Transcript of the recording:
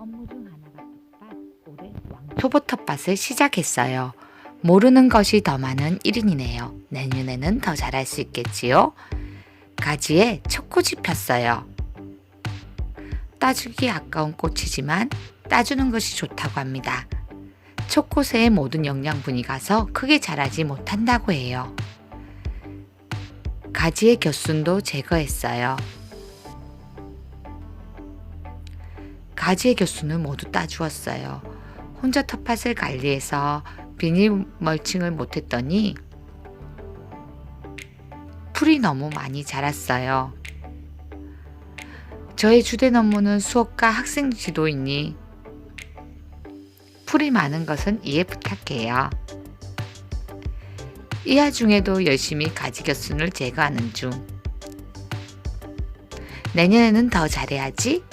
업무 중 하나가 텃밭, 올해 표보 텃밭을 시작했어요. 모르는 것이 더 많은 1인이네요. 내년에는 더 잘할 수 있겠지요? 가지에 초코지 폈어요. 따주기 아까운 꽃이지만 따주는 것이 좋다고 합니다. 초코새의 모든 영양분이 가서 크게 자라지 못한다고 해요. 가지의 겨순도 제거했어요. 가지의 겨순을 모두 따주었어요. 혼자 텃밭을 관리해서 비닐 멀칭을 못했더니 풀이 너무 많이 자랐어요. 저의 주된 업무는 수업과 학생 지도이니 풀이 많은 것은 이해 부탁해요. 이 와중에도 열심히 가지 겨순을 제거하는 중. 내년에는 더 잘해야지.